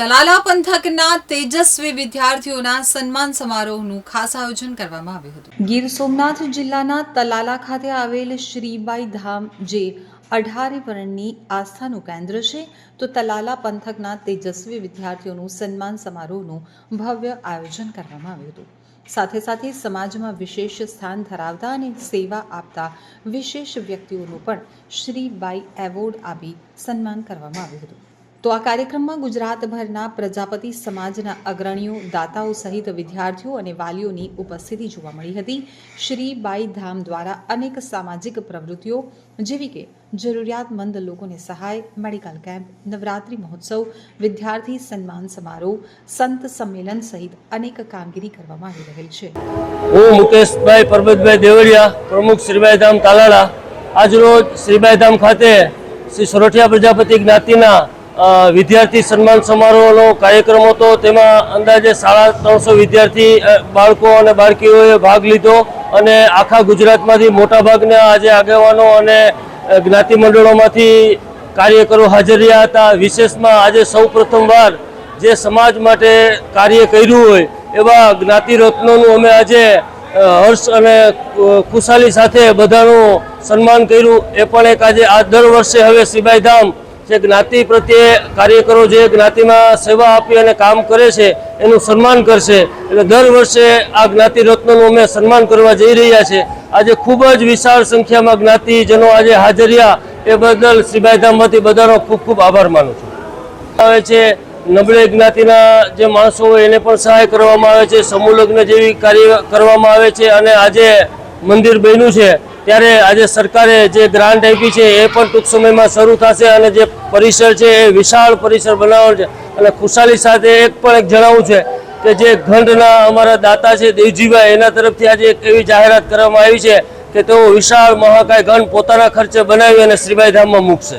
તલાલા પંથકના તેજસ્વી વિદ્યાર્થીઓના સન્માન સમારોહનું ખાસ આયોજન કરવામાં આવ્યું હતું. ગીર સોમનાથ જિલ્લાના તલાલા ખાતે આવેલ શ્રીબાઈ ધામ જે અઢારે વર્ણની આસ્થાનું કેન્દ્ર છે, તો તલાલા પંથકના તેજસ્વી વિદ્યાર્થીઓનું સન્માન સમારોહનું ભવ્ય આયોજન કરવામાં આવ્યું હતું. સાથે સાથે સમાજમાં વિશેષ સ્થાન ધરાવતા અને સેવા આપતા વિશેષ વ્યક્તિઓનું પણ શ્રીબાઈ એવોર્ડ આપી સન્માન કરવામાં આવ્યું હતું. તો આ કાર્યક્રમમાં ગુજરાતભરના પ્રજાપતિ સમાજના અગ્રણીઓ, દાતાઓ સહિત વિદ્યાર્થીઓ અને વાલીઓની ઉપસ્થિતિ જોવા મળી હતી. શ્રી બાઈ ધામ દ્વારા અનેક સામાજિક પ્રવૃત્તિઓ, જેવી કે જરૂરિયાતમંદ લોકોને સહાય, મેડિકલ કેમ્પ, નવરાત્રિ મહોત્સવ, વિદ્યાર્થી સન્માન સમારોહ, સંત સંમેલન સહિત અનેક કામગીરી કરવામાં આવી રહેલ છે. હું મુકેશભાઈ પરબતભાઈ દેવળિયા, પ્રમુખ શ્રીબાઈ ધામ તાલાળા. આજરોજ શ્રીબાઈ ધામ ખાતે શ્રી સરોઠિયા પ્રજાપતિ જ્ઞાતિના વિદ્યાર્થી સન્માન સમારોહનો કાર્યક્રમ હતો. તેમાં અંદાજે સાડા ત્રણસો વિદ્યાર્થી બાળકો અને બાળકીઓએ ભાગ લીધો અને આખા ગુજરાતમાંથી મોટાભાગના આજે આગેવાનો અને જ્ઞાતિમંડળોમાંથી જ્ઞાતિ મંડળોમાંથી કાર્યકરો હાજર રહ્યા હતા. વિશેષમાં આજે સૌ પ્રથમવાર જે સમાજ માટે કાર્ય કર્યું હોય એવા જ્ઞાતિ રત્નોનું અમે આજે હર્ષ અને ખુશાલી સાથે બધાનું સન્માન કર્યું. એ પણ એક આજે આ દર વર્ષે હવે શ્રીબાઈ ધામ જે જ્ઞાતિ પ્રત્યે કાર્યકરો જે જ્ઞાતિમાં સેવા આપી અને કામ કરે છે, એનું સન્માન કરશે. એટલે દર વર્ષે આ જ્ઞાતિ રત્નનું અમે સન્માન કરવા જઈ રહ્યા છે. આજે ખૂબ જ વિશાળ સંખ્યામાં જ્ઞાતિજનો આજે હાજર એ બદલ શ્રીબાઈ ધામમાંથી બધાનો ખૂબ ખૂબ આભાર માનું છું. આવે છે, નબળે જ્ઞાતિના જે માણસો હોય એને પણ સહાય કરવામાં આવે છે. સમૂહ લગ્ન જેવી કાર્ય કરવામાં આવે છે અને આજે મંદિર બન્યું છે. ત્યારે આજે સરકારે જે ગ્રાન્ટ આપી છે એ પણ ટૂંક સમયમાં શરૂ થશે અને જે પરિસર છે એ વિશાળ પરિસર બનાવવાનો છે. અને ખુશાલી સાથે એક પણ એક જણાવવું છે કે જે ઘંટના અમારા દાતા છે દેવજીભાઈ, એના તરફથી આજે એક એવી જાહેરાત કરવામાં આવી છે કે તેઓ વિશાળ મહાકાય ઘંટ પોતાના ખર્ચે બનાવી અને શ્રીભાઈ ધામમાં મૂકશે.